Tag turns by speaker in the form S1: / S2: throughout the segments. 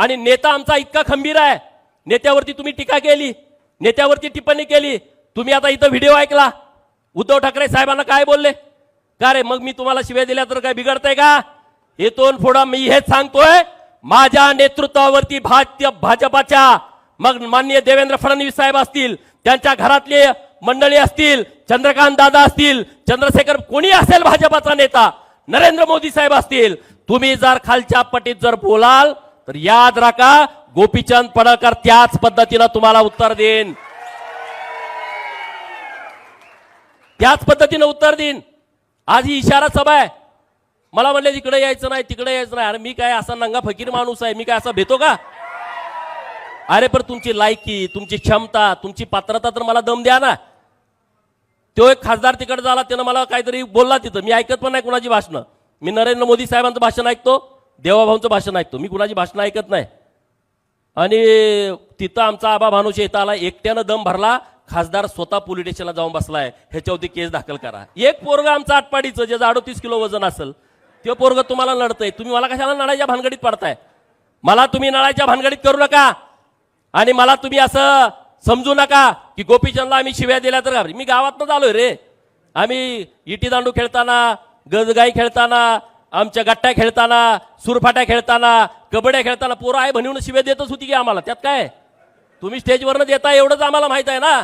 S1: आणि नेता आमचा इतका खंबीर आहे. नेत्यावरती तुम्ही टीका केली नेत्यावरती टिप्पणी केली. तुम्ही आता इथं व्हिडिओ ऐकला. उद्धव ठाकरे साहेबांना काय बोलले? का रे मग मी तुम्हाला शिव्या दिल्या तर काय बिघडतंय का? इथून पुढं मी हेच सांगतोय. माझ्या नेतृत्वावरती भारतीय भाजपाच्या मग माननीय देवेंद्र फडणवीस साहेब असतील त्यांच्या घरातले मंडळी असतील चंद्रकांत दादा असतील चंद्रशेखर कोणी असेल भाजपाचा नेता? नरेंद्र मोदी साहेब असतील. तुम्ही जर खालच्या पटीत जर बोलाल तर याद राखा गोपीचंद पडळकर त्याच पद्धतीनं तुम्हाला उत्तर देईन. त्याच पद्धतीनं उत्तर देईन. आज ही इशारा सभा आहे. मला म्हणले तिकडे यायचं नाही तिकडे यायचं नाही. अरे मी काय असा नंगा फकीर माणूस आहे? मी काय असा भेतो का? अरे पण तुमची लायकी तुमची क्षमता तुमची पात्रता तर मला दम द्या ना. तो एक खासदार तिकडे झाला त्यानं मला काहीतरी बोलला तिथं. मी ऐकत पण नाही कुणाची भाषणं. मी नरेंद्र मोदी साहेबांचं भाषण ऐकतो. देवाभाऊंचं भाषण ऐकतो. मी कुणाची भाषणं ऐकत नाही. आणि तिथं आमचा आबा भानुशे इथं आला एकट्यानं दम भरला खासदार स्वतः पोलीस स्टेशनला जाऊन बसलाय. ह्याच्यावरती केस दाखल करा. एक पोरग आमचं आटपाडीचं ज्याचं अडोतीस किलो वजन असेल ते पोरग तुम्हाला लढतंय तुम्ही मला कशाला नळाच्या भानगडीत पडताय? मला तुम्ही नळाच्या भानगडीत करू नका. आणि मला तुम्ही असं समजू नका की गोपीचंदला आम्ही शिव्या दिल्या तर मी गावातनं आलोय रे. आम्ही इटी दांडू खेळताना गजगाई खेळताना आमच्या गट्ट्या खेळताना सुरफाट्या खेळताना कबड्या खेळताना पोरं आहे म्हणून शिव्या देतच होती की आम्हाला. त्यात काय? तुम्ही स्टेजवरनं देता एवढंच आम्हाला माहीत आहे ना?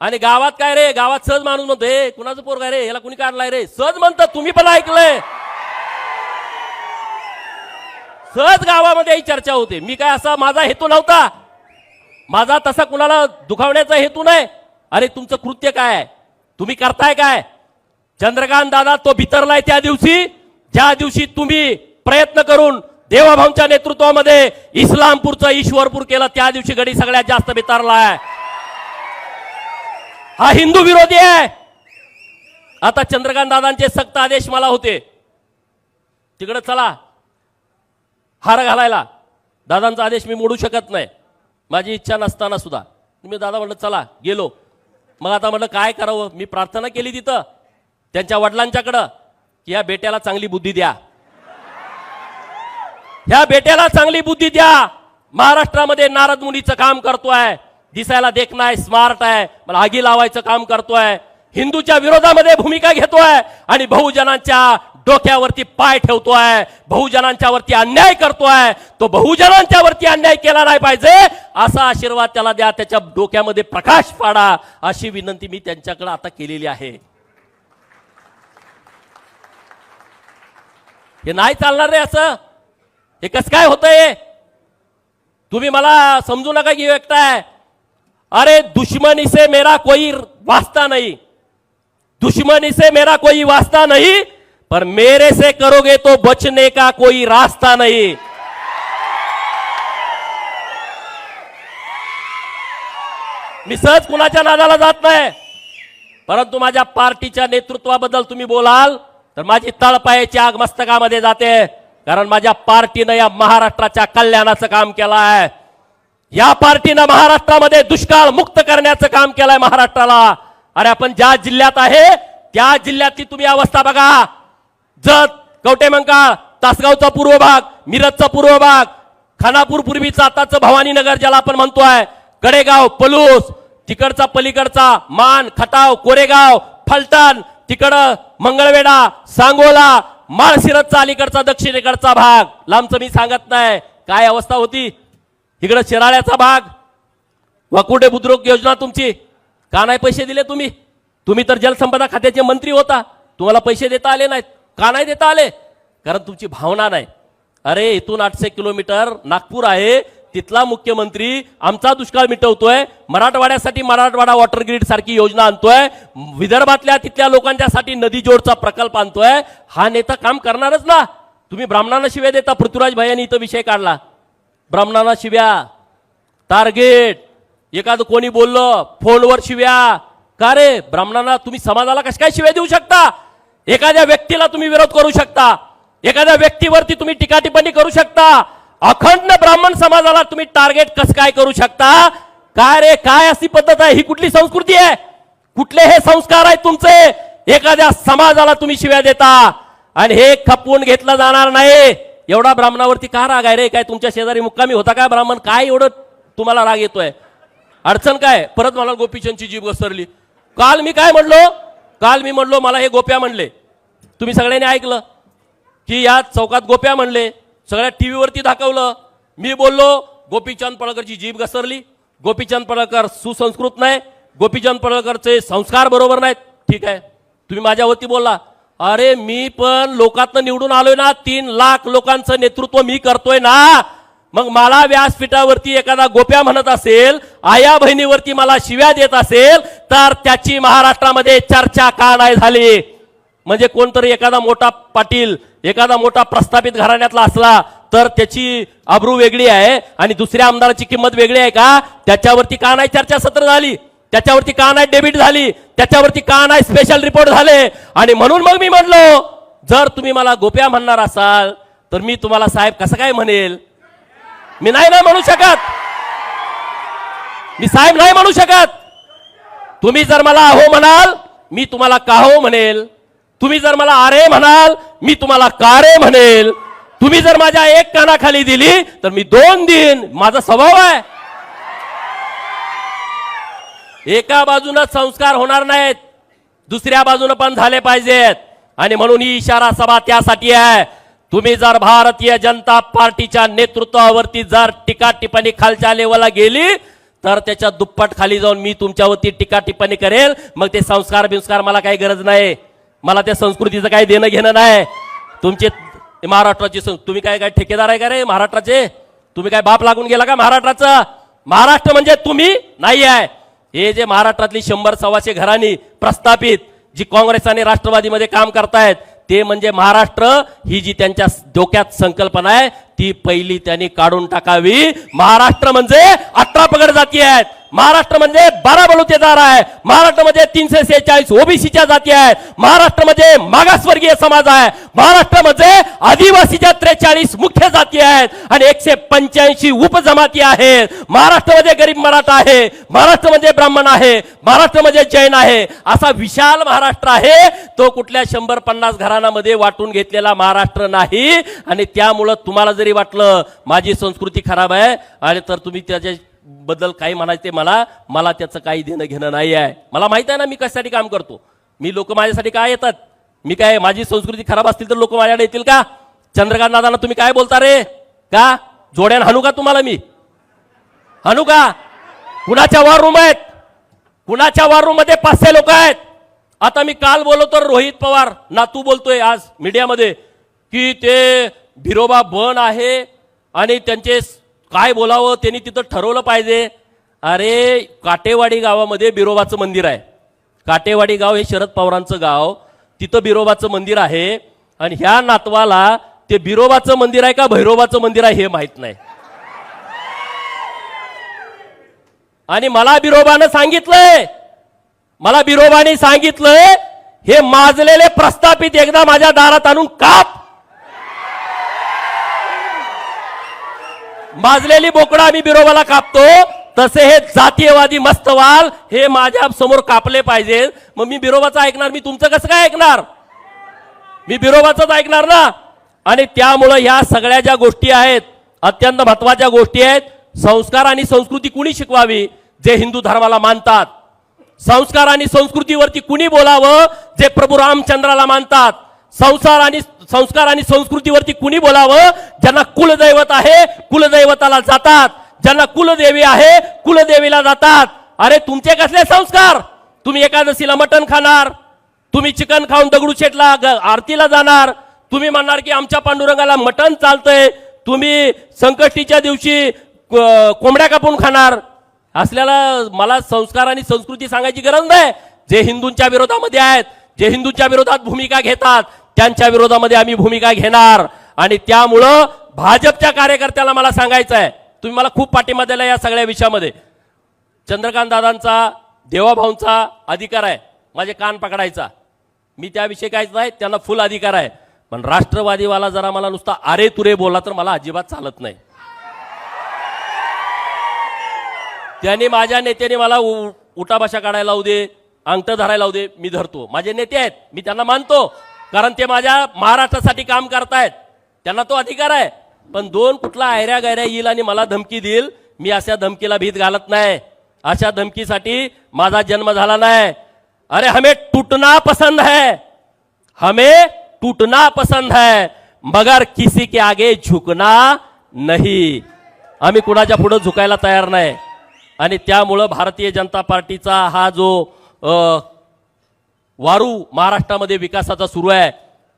S1: आणि गावात काय रे? गावात सहज माणूस म्हणतो हे कुणाचं पोर काय रे? याला कुणी काढलाय रे? सहज म्हणतात तुम्ही पण ऐकलंय. सहज गावामध्ये ही चर्चा होते. मी काय असा माझा हेतू नव्हता? माझा तसा कुणाला दुखावण्याचा हेतू नाही? अरे तुमचं कृत्य काय? तुम्ही करताय काय? चंद्रकांत दादा तो भितरलाय त्या दिवशी. ज्या दिवशी तुम्ही प्रयत्न करून देवाभाऊंच्या नेतृत्वामध्ये इस्लामपूरचं ईश्वरपूर केला त्या दिवशी गडी सगळ्यात जास्त भितरलाय हा हिंदू विरोधी आहे. आता चंद्रकांत दादांचे सक्त आदेश मला होते. तिकडे चला. हार घालायला. दादांचा आदेश मी मोडू शकत नाही. माझी इच्छा नसताना सुद्धा. मी दादा म्हटलं चला गेलो. मग आता म्हटलं काय करावं? मी प्रार्थना केली तिथं. त्यांच्या वडिलांच्याकडं. की या बेट्याला चांगली बुद्धी द्या. ह्या बेट्याला चांगली बुद्धी द्या. महाराष्ट्रामध्ये नारद मुनीचं काम करतोय. दिसायला देखणं आहे स्मार्ट आहे. मला आगी लावायचं काम करतोय. हिंदूच्या विरोधामध्ये भूमिका घेतोय. आणि बहुजनांच्या डोक्यावरती पाय ठेवतोय. बहुजनांच्या वरती अन्याय करतोय. तो बहुजनांच्या वरती अन्याय केला नाही पाहिजे असा आशीर्वाद त्याला द्या. त्याच्या डोक्यामध्ये प्रकाश पाडा. अशी विनंती मी त्यांच्याकडे आता केलेली आहे. हे नाही चालणार रे असं. हे कसं काय होतंय? तुम्ही मला समजू नका की एकटाय आहे. अरे दुश्मनी से मेरा कोई वास्ता नहीं. दुश्मनी से मेरा कोई वास्ता नहीं पर मेरे से करोगे तो बचने का कोई रास्ता नहीं. मी सहज कुणाच्या नादाला जात नाही. परंतु माझ्या पार्टीच्या नेतृत्वाबद्दल तुम्ही बोलाल. तर माझी तळपायाची आग मस्तकामध्ये जाते कारण माझ्या पार्टीनं या महाराष्ट्राच्या कल्याणाचं काम केलं आहे या पार्टीनं महाराष्ट्रामध्ये दुष्काळ मुक्त करण्याचं काम केलंय महाराष्ट्राला. अरे आपण ज्या जिल्ह्यात आहे त्या जिल्ह्यातली तुम्ही अवस्था बघा. जत कवटेमंकाळ तासगावचा पूर्व भाग मिरजचा पूर्व भाग खानापूर पूर्वीचा आताचं भवानीनगर ज्याला आपण म्हणतोय कडेगाव पलूस तिकडचा पलीकडचा मान खटाव कोरेगाव फलटण तिकडं मंगळवेढा सांगोला माळशिरसचा अलीकडचा दक्षिणेकडचा भाग. लांबचं मी सांगत नाही. काय अवस्था होती? इकडं शिराळ्याचा भाग. वाकुडे बुद्रुक योजना तुमची. का नाही पैसे दिले तुम्ही? तुम्ही तर जलसंपदा खात्याचे मंत्री होता. तुम्हाला पैसे देता आले नाहीत. का नाही देता आले? कारण तुमची भावना नाही. अरे इथून आठशे किलोमीटर नागपूर आहे. तिथला मुख्यमंत्री आमचा दुष्काळ मिटवतोय. मराठवाड्यासाठी मराठवाडा वॉटर ग्रीड सारखी योजना आणतोय. विदर्भातल्या तिथल्या लोकांच्यासाठी नदी जोडचा प्रकल्प आणतोय. हा नेता काम करणारच ना. तुम्ही ब्राह्मणांना शिव्या देता पृथ्वीराज भाईयांनी इथं विषय काढला. ब्राह्मणांना शिव्या. टार्गेट एखादं कोणी बोललं फोनवर शिव्या. का रे? ब्राह्मणांना तुम्ही समाजाला कश काय शिव्या देऊ शकता? एखाद्या व्यक्तीला तुम्ही विरोध करू शकता. एखाद्या व्यक्तीवरती तुम्ही टीका टिप्पणी करू शकता. अखंड ब्राह्मण समाजाला तुम्ही टार्गेट कसं काय करू शकता? काय रे काय अशी पद्धत आहे? ही कुठली संस्कृती आहे? कुठले हे संस्कार आहेत तुमचे? एखाद्या समाजाला तुम्ही शिव्या देता. आणि हे खपवून घेतलं जाणार नाही. एवढा ब्राह्मणावरती का राग आहे रे? काय तुमच्या शेजारी मुक्कामी होता काय ब्राह्मण? काय एवढं तुम्हाला राग येतोय? अडचण काय? परत मला गोपीचंदची जीभ घसरली. काल मी काय म्हणलो? काल मी म्हणलो मला हे गोप्या म्हणले. तुम्ही सगळ्यांनी ऐकलं की या चौकात गोप्या म्हणले. सगळ्या टी व्हीवरती दाखवलं. मी बोललो गोपीचंद पळकरची जीभ घसरली. गोपीचंद पळकर सुसंस्कृत नाही. गोपीचंद पळकरचे संस्कार बरोबर नाहीत. ठीक आहे. तुम्ही माझ्यावरती बोलला. अरे मी पण लोकातनं निवडून आलोय ना. तीन लाख लोकांचं नेतृत्व मी करतोय ना. मग मला व्यासपीठावरती एखादा गोप्या म्हणत असेल आया बहिणीवरती मला शिव्या देत असेल तर त्याची महाराष्ट्रामध्ये चर्चा का नाही झाली? म्हणजे कोणतरी एखादा मोठा पाटील एखादा मोठा प्रस्थापित घराण्यातला असला तर त्याची अब्रू वेगळी आहे आणि दुसऱ्या आमदाराची किंमत वेगळी आहे का? त्याच्यावरती का नाही चर्चासत्र झाली? त्याच्यावरती का नाही डेबिट झाली? त्याच्यावरती का नाही स्पेशल रिपोर्ट झाले? आणि म्हणून मग मी म्हणलो जर तुम्ही मला गोप्या म्हणणार असाल तर मी तुम्हाला साहेब कसं काय म्हणेल? मी नाही नाही म्हणू शकत. मी साहेब नाही म्हणू शकत. तुम्ही जर मला अहो म्हणाल मी तुम्हाला काहो म्हणेल? तुम्ही जर मला आरे म्हणाल मी तुम्हाला कारे म्हणेल. तुम्ही जर माझ्या एक कानाखाली दिली तर मी दोन दिन माझा स्वभाव आहे. एका बाजूनं संस्कार होणार नाहीत दुसऱ्या बाजूनं पण झाले पाहिजेत. आणि म्हणून ही इशारा सभा त्यासाठी आहे. तुम्ही जर भारतीय जनता पार्टीच्या नेतृत्वावरती जर टीका टिप्पणी खालच्या लेवलला गेली तर त्याच्या दुप्पट खाली जाऊन मी तुमच्यावरती टीका टिप्पणी करेल. मग ते संस्कार बिंस्कार मला काही गरज नाही. मला त्या संस्कृतीचं काही देणं घेणं नाही. तुमचे महाराष्ट्राची तुम्ही काय काय ठेकेदार आहे का रे महाराष्ट्राचे? तुम्ही काय बाप लागून गेला का महाराष्ट्राचं? महाराष्ट्र म्हणजे तुम्ही नाही आहे. हे जे महाराष्ट्रातली शंभर सव्वाशे घरांनी प्रस्थापित जी काँग्रेस आणि राष्ट्रवादीमध्ये काम करतायत ते म्हणजे महाराष्ट्र ही जी त्यांच्या डोक्यात संकल्पना आहे ती पहिली त्यांनी काढून टाकावी. महाराष्ट्र म्हणजे अठरा पगड जाती आहेत. महाराष्ट्र म्हणजे बारा बलुतेदार आहे महाराष्ट्रामध्ये म्हणजे तीनशे सेहेचाळीस ओबीसीच्या जाती आहेत. महाराष्ट्रामध्ये म्हणजे मागासवर्गीय समाज आहे. महाराष्ट्रामध्ये म्हणजे आदिवासीच्या त्रेचाळीस मुख्य जाती आहेत आणि एकशे पंच्याऐंशी उपजमाती आहेत. महाराष्ट्रामध्ये गरीब मराठा आहे. महाराष्ट्रामध्ये ब्राह्मण आहे. महाराष्ट्रामध्ये जैन आहे. असा विशाल महाराष्ट्र आहे. तो कुठल्या शंभर पन्नास घराण्यामध्ये वाटून घेतलेला महाराष्ट्र नाही. आणि त्यामुळं तुम्हाला जरी वाटलं माझी संस्कृती खराब आहे आणि तर तुम्ही त्याच्या बद्दल काही म्हणायचे मला? मला त्याचं काही देणं घेणं नाही आहे. मला माहीत आहे ना मी कशासाठी काम करतो. मी लोक माझ्यासाठी काय येतात? मी काय माझी संस्कृती खराब असतील तर लोक माझ्याकडे येतील का? चंद्रकांत दादांना तुम्ही काय बोलता रे? का? जोड्यान हाणू का तुम्हाला मी? हाणू का? कुणाच्या वॉर रूम आहेत? कुणाच्या वॉर रूममध्ये पाचशे लोक आहेत? आता मी काल बोललो तर रोहित पवार नातू बोलतोय आज मीडियामध्ये की ते बिरोबा बन आहे आणि त्यांचे काय बोलावं त्यांनी तिथं ठरवलं पाहिजे. अरे काटेवाडी गावामध्ये बिरोबाचं मंदिर आहे. काटेवाडी गाव हे शरद पवारांचं गाव. तिथं बिरोबाचं मंदिर आहे. आणि ह्या नातवाला ते बिरोबाचं मंदिर आहे का भैरोबाचं मंदिर आहे हे माहीत नाही. आणि मला बिरोबानं सांगितलंय. मला बिरोबाने सांगितलंय हे माजलेले प्रस्थापित एकदा माझ्या दारात आणून काप. माजलेली बोकडं आम्ही बिरोबाला कापतो. तसे हे जातीयवादी मस्तवाल हे माझ्यासमोर कापले पाहिजे. मग मी बिरोबाचं ऐकणार मी तुमचं कसं काय ऐकणार? मी बिरोबाचंच ऐकणार ना? आणि त्यामुळं ह्या सगळ्या ज्या गोष्टी आहेत अत्यंत महत्त्वाच्या गोष्टी आहेत संस्कार आणि संस्कृती कुणी शिकवावी? जे हिंदू धर्माला मानतात. संस्कार आणि संस्कृतीवरती कुणी बोलावं? जे प्रभू रामचंद्राला मानतात. संसार आणि संस्कार आणि संस्कृतीवरती कुणी बोलावं? ज्यांना कुलदैवत आहे कुलदैवताला जातात. ज्यांना कुलदेवी आहे कुलदेवीला जातात. अरे तुमचे कसले संस्कार? तुम्ही एकादशीला मटण खाणार. तुम्ही चिकन खाऊन दगडूशेठला ग- आरतीला जाणार. तुम्ही म्हणणार की आमच्या पांडुरंगाला मटण चालतंय. तुम्ही संकष्टीच्या दिवशी क- कोंबड्या कापून खाणार. असल्याला मला संस्कार आणि संस्कृती सांगायची गरज नाही. जे हिंदूंच्या विरोधामध्ये आहेत जे हिंदूंच्या विरोधात भूमिका घेतात त्यांच्या विरोधामध्ये आम्ही भूमिका घेणार. आणि त्यामुळं भाजपच्या कार्यकर्त्याला मला सांगायचं आहे तुम्ही मला खूप पाठिंबा दिला या सगळ्या विषयामध्ये. चंद्रकांत दादांचा देवाभाऊंचा अधिकार आहे माझे कान पकडायचा. मी त्याविषयी काहीच नाही त्यांना फुल अधिकार आहे. पण राष्ट्रवादीवाला जरा मला नुसता अरे तुरे बोला तर मला अजिबात चालत नाही. त्यांनी माझ्या नेत्याने मला उ- उठाभाषा काढायला लावू दे अंगठ धरायला लावू दे मी धरतो. माझे नेते आहेत मी त्यांना मानतो. कारण ते माझ्या महाराष्ट्रासाठी काम करतायत. त्यांना तो अधिकार आहे. पण दोन कुठला आयऱ्या गायऱ्या येईल आणि मला धमकी देईल मी अशा धमकीला भीत घालत नाही. अशा धमकीसाठी माझा जन्म झाला नाही. अरे हमें टूटना पसंद है. हमें टूटना पसंद है. मगर किसी के आगे झुकना नहीं. आम्ही कुणाच्या पुढे झुकायला तयार नाही. आणि त्यामुळं भारतीय जनता पार्टीचा हा जो वारू महाराष्ट्रामध्ये विकासाचा सुरू आहे.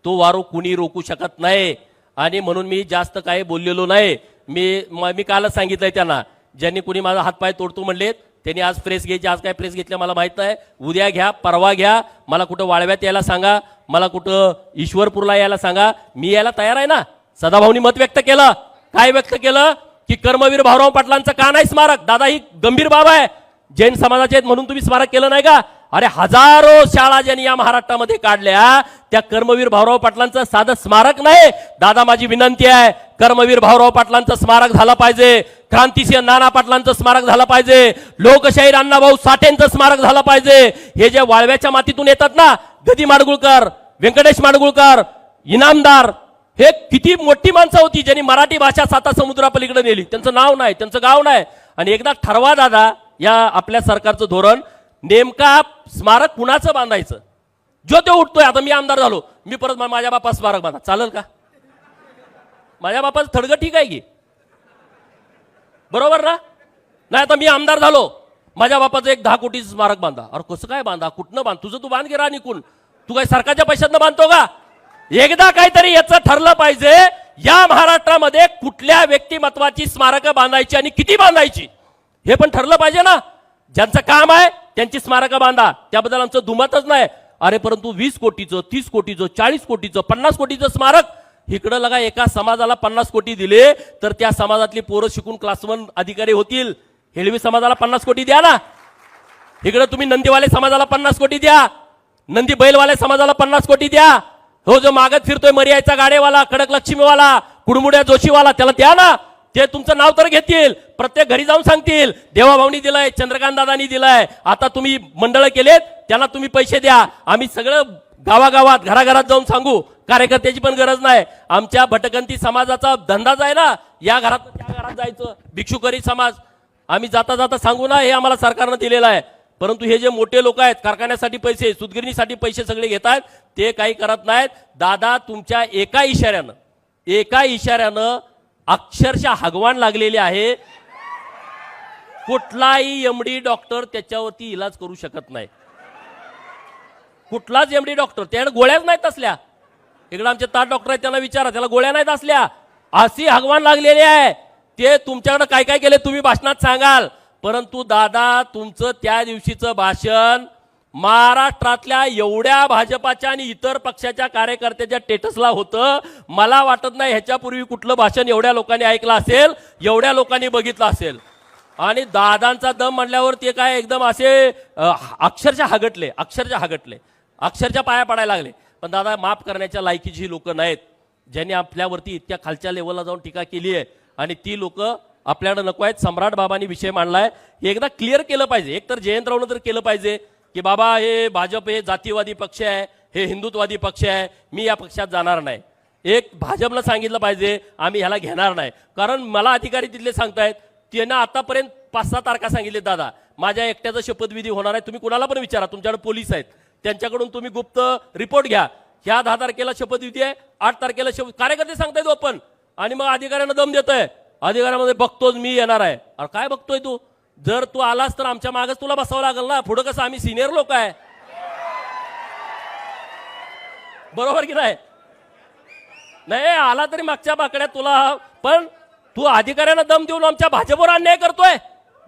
S1: तो वारू कुणी रोखू शकत नाही. आणि म्हणून मी जास्त काही बोललेलो नाही. मी मी कालच सांगितलंय त्यांना. ज्यांनी कुणी माझा हातपाय तोडतो म्हणलेत त्यांनी आज प्रेस घ्यायची आज काय प्रेस घेतल्या मला माहीत नाही. उद्या घ्या परवा घ्या. मला कुठं वाळव्यात यायला सांगा. मला कुठं ईश्वरपूरला यायला सांगा. मी यायला तयार आहे ना? सदाभाऊनी मत व्यक्त केलं. काय व्यक्त केलं? की कर्मवीर भाऊराव पाटलांचं का नाही स्मारक? दादा ही गंभीर बाब आहे. जैन समाजाचे आहेत म्हणून तुम्ही स्मारक केलं नाही का? अरे हजारो शाळा ज्यांनी या महाराष्ट्रामध्ये काढल्या त्या कर्मवीर भाऊराव पाटलांचं साधं स्मारक नाही. दादा माझी विनंती आहे कर्मवीर भाऊराव पाटलांचं स्मारक झालं पाहिजे क्रांतीसिंह नाना पाटलांचं स्मारक झालं पाहिजे लोकशाहीर अण्णाभाऊ साठेंचं स्मारक झालं पाहिजे. हे जे वाळव्याच्या मातीतून येतात ना गदी माडगुळकर व्यंकटेश माडगुळकर इनामदार हे किती मोठी माणसं होती ज्यांनी मराठी भाषा साता समुद्रापलीकडे नेली. त्यांचं नाव नाही त्यांचं गाव नाही. आणि एकदा ठरवा दादा या आपल्या सरकारचं धोरण नेमका स्मारक कुणाचं बांधायचं? जो तो उठतोय आता मी आमदार झालो मी परत माझ्या बापा स्मारक बांधा. चालेल का? माझ्या बापाचं थडगं ठीक आहे की? बरोबर ना? नाही आता मी आमदार झालो माझ्या बापाचं एक दहा कोटीचं स्मारक बांधा. अरे कसं काय बांधा? कुठनं बांध? तुझं तू बांध गेला निकून तू काय सरकारच्या पैशातनं बांधतो का? एकदा काहीतरी याचं ठरलं पाहिजे या महाराष्ट्रामध्ये कुठल्या व्यक्तिमत्वाची स्मारकं बांधायची आणि किती बांधायची? हे पण ठरलं पाहिजे ना? ज्यांचं काम आहे त्यांची स्मारकं बांधा. त्याबद्दल आमचं दुमतच नाही. अरे परंतु वीस कोटीचं तीस कोटीचं चाळीस कोटीचं पन्नास कोटीचं स्मारक इकडं लगा एका समाजाला पन्नास कोटी दिले तर त्या समाजातली पोरं शिकून क्लास वन अधिकारी होतील. हेळवी समाजाला पन्नास कोटी द्या ना. इकडं तुम्ही नंदीवाले समाजाला पन्नास कोटी द्या. नंदी बैलवाले समाजाला पन्नास कोटी द्या. हो जो मागत फिरतोय मर्यायचा गाडेवाला कडक लक्ष्मीवाला कुडमुड्या जोशीवाला त्याला द्या ना. ते तुमचं नाव तर घेतील प्रत्येक घरी जाऊन सांगतील देवाभाऊनी दिलाय चंद्रकांत दादानी दिलाय. आता तुम्ही मंडळ केलेत त्यांना तुम्ही पैसे द्या. आम्ही सगळं गावागावात घराघरात जाऊन सांगू. कार्यकर्त्याची पण गरज नाही. आमच्या भटकंती समाजाचा धंदाच आहे ना या घरात त्या घरात जायचं. भिक्षुकरी समाज. आम्ही जाता जाता सांगू ना हे आम्हाला सरकारनं दिलेलं आहे. परंतु हे जे मोठे लोक आहेत कारखान्यासाठी पैसे सुदगिरणीसाठी पैसे सगळे घेत आहेत ते काही करत नाहीत. दादा तुमच्या एका इशाऱ्यानं एका इशाऱ्यानं अक्षरशः हगवान लागलेले आहे. कुठलाही एमडी डॉक्टर त्याच्यावरती इलाज करू शकत नाही. कुठलाच एमडी डॉक्टर त्याने गोळ्याच नाहीत असल्या. इकडे आमचे ताट डॉक्टर आहेत त्यांना विचारा त्याला गोळ्या नाहीत असल्या. अशी हगवान लागलेली आहे. ते तुमच्याकडे काय काय केले तुम्ही भाषणात सांगाल. परंतु दादा तुमचं त्या दिवशीचं भाषण महाराष्ट्रातल्या एवढ्या भाजपाच्या आणि इतर पक्षाच्या कार्यकर्त्याच्या टेटसला होतं. मला वाटत नाही ह्याच्यापूर्वी कुठलं भाषण एवढ्या लोकांनी ऐकलं असेल एवढ्या लोकांनी बघितलं असेल. आणि दादांचा दम म्हणल्यावर ते काय एकदम असे अक्षरशः हगटले अक्षरशः हगटले. अक्षरशः पाया पडायला लागले. पण दादा माफ करण्याच्या लायकीची लोक नाहीत. ज्यांनी आपल्यावरती इतक्या खालच्या लेवलला जाऊन टीका केली आहे आणि ती लोक आपल्याकडे नको आहेत. सम्राट बाबांनी विषय मांडलाय. हे एकदा क्लिअर केलं पाहिजे. एकतर जयंत जयंतरावनं तर केलं पाहिजे. की बाबा हे भाजप हे जातीवादी पक्ष आहे हे हिंदुत्वादी पक्ष आहे मी या पक्षात जाणार नाही. एक भाजपला सांगितलं पाहिजे आम्ही ह्याला घेणार नाही. कारण मला अधिकारी तिथले सांगतायत त्यांना आतापर्यंत पाच सहा तारखा सांगितले दादा माझ्या एकट्याचा शपथविधी होणार आहे तुम्ही कुणाला पण विचारा तुमच्याकडे पोलीस आहेत. त्यांच्याकडून तुम्ही गुप्त रिपोर्ट घ्या. ह्या दहा तारखेला शपथविधी आहे आठ तारखेला शपथ कार्यकर्ते सांगतायत ओपन आणि मग अधिकाऱ्यांना दम देतोय. अधिकाऱ्यामध्ये बघतोच मी येणार आहे. अरे काय बघतोय तू? जर तू आलास तर आमच्या मागच तुला बसावं लागेल ना. पुढं कसं आम्ही सिनियर लोक आहे. बरोबर की नाही? नाही आला तरी मागच्या बाकड्यात तुला. पण तू अधिकाऱ्यांना दम देऊन आमच्या भाजपवर अन्याय करतोय.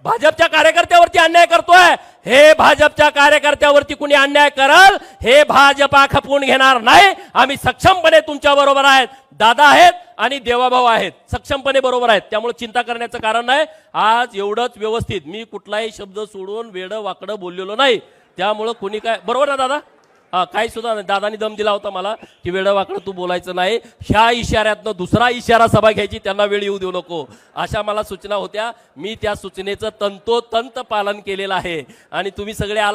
S1: भाजपच्या कार्यकर्त्यावरती अन्याय करतोय. हे भाजपच्या कार्यकर्त्यावरती कुणी अन्याय करल हे भाजपा खपवून घेणार नाही. आम्ही सक्षमपणे तुमच्या बरोबर आहेत. दादा आहेत आणि देवाभाऊ आहेत. सक्षमपणे बरोबर आहेत. त्यामुळे चिंता करण्याचं कारण नाही. आज एवढंच व्यवस्थित. मी कुठलाही शब्द सोडून वेडं वाकडं बोललेलो नाही. त्यामुळं कुणी काय बरोबर ना दादा? हा काही सुद्धा नाही. दादानी दम दिला होता मला की वेळवाकडं तू बोलायचं नाही. ह्या इशाऱ्यातनं दुसरा इशारा सभा घ्यायची त्यांना वेळ येऊ देऊ नको. अशा मला सूचना होत्या. मी त्या सूचनेचं तंतोतंत पालन केलेलं आहे. आणि तुम्ही सगळे आला